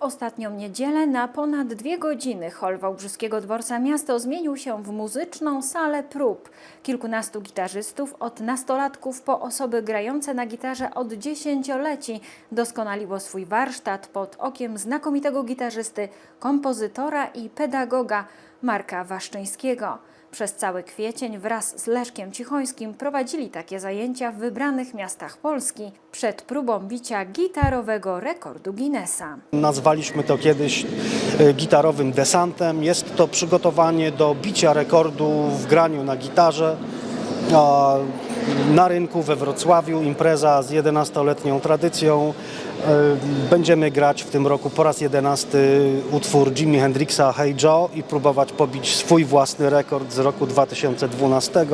Ostatnią niedzielę na ponad dwie godziny hol Wałbrzyskiego Dworca Miasto zmienił się w muzyczną salę prób. Kilkunastu gitarzystów, od nastolatków po osoby grające na gitarze od dziesięcioleci, doskonaliło swój warsztat pod okiem znakomitego gitarzysty, kompozytora i pedagoga Marka Waszczyńskiego. Przez cały kwiecień wraz z Leszkiem Cichońskim prowadzili takie zajęcia w wybranych miastach Polski przed próbą bicia gitarowego rekordu Guinnessa. Nazwaliśmy to kiedyś e, gitarowym desantem. Jest to przygotowanie do bicia rekordu w graniu na gitarze. Na rynku we Wrocławiu impreza z 11-letnią tradycją. E, Będziemy grać w tym roku po raz 11 utwór Jimi Hendrixa Hey Joe i próbować pobić swój własny rekord z roku 2012,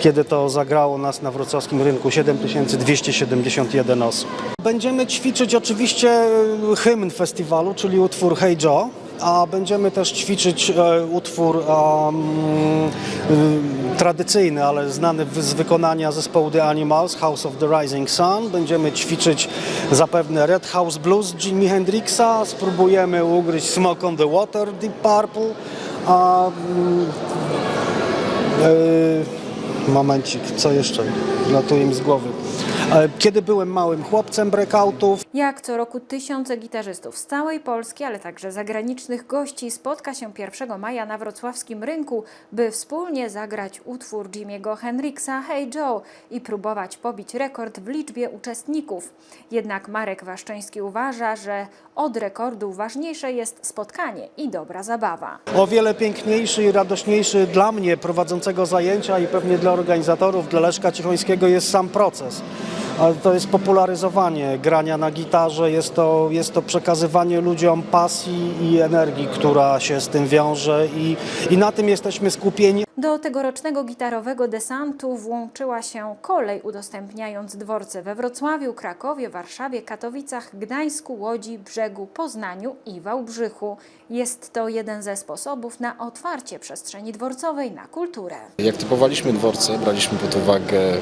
kiedy to zagrało nas na wrocławskim rynku 7271 osób. Będziemy ćwiczyć oczywiście e, hymn festiwalu, czyli utwór Hey Joe, a będziemy też ćwiczyć e, utwór y, tradycyjny, ale znany z wykonania zespołu The Animals, House of the Rising Sun. Będziemy ćwiczyć zapewne Red House Blues Jimi Hendrixa, spróbujemy ugryźć Smoke on the Water Deep Purple, a mm, e, momencik, co jeszcze? Latuje mi z głowy. E, Kiedy byłem małym chłopcem breakoutów, Jak co roku tysiące gitarzystów z całej Polski, ale także zagranicznych gości spotka się 1 maja na wrocławskim rynku, by wspólnie zagrać utwór Jimmy'ego Hendrixa Hey Joe i próbować pobić rekord w liczbie uczestników. Jednak Marek Waszczyński uważa, że od rekordu ważniejsze jest spotkanie i dobra zabawa. o wiele piękniejszy i radośniejszy dla mnie prowadzącego zajęcia i pewnie dla organizatorów, dla Leszka Cichońskiego jest sam proces. To jest popularyzowanie grania na gitarze, jest to, jest to przekazywanie ludziom pasji i energii, która się z tym wiąże i, i na tym jesteśmy skupieni. Do tegorocznego gitarowego desantu włączyła się kolej, udostępniając dworce we Wrocławiu, Krakowie, Warszawie, Katowicach, Gdańsku, Łodzi, Brzegu, Poznaniu i Wałbrzychu. Jest to jeden ze sposobów na otwarcie przestrzeni dworcowej na kulturę. Jak typowaliśmy dworce, braliśmy pod uwagę e,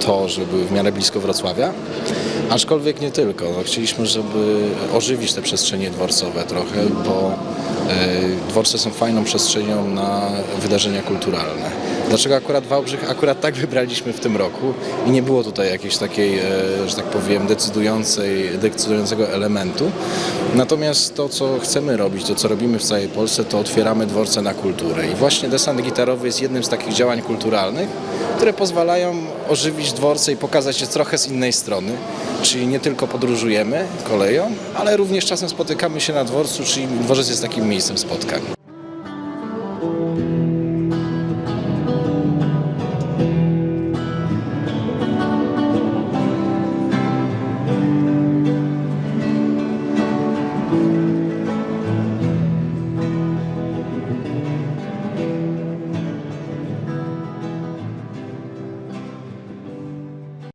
to, że były w miarę blisko Wrocławia, aczkolwiek nie tylko. No, chcieliśmy, żeby ożywić te przestrzenie dworcowe trochę, bo e, dworce są fajną przestrzenią na wydarzenia kulturalne. Dlaczego akurat Wałbrzych? Akurat tak wybraliśmy w tym roku i nie było tutaj jakiejś takiej, e, że tak powiem, decydującej, decydującego elementu. Natomiast to, co chcemy robić, to co robimy w całej Polsce, to otwieramy dworce na kulturę. I właśnie desant gitarowy jest jednym z takich działań kulturalnych, które pozwalają ożywić dworce i pokazać je trochę z innej strony. Czyli nie tylko podróżujemy koleją, ale również czasem spotykamy się na dworcu, czyli dworzec jest takim miejscem spotkań.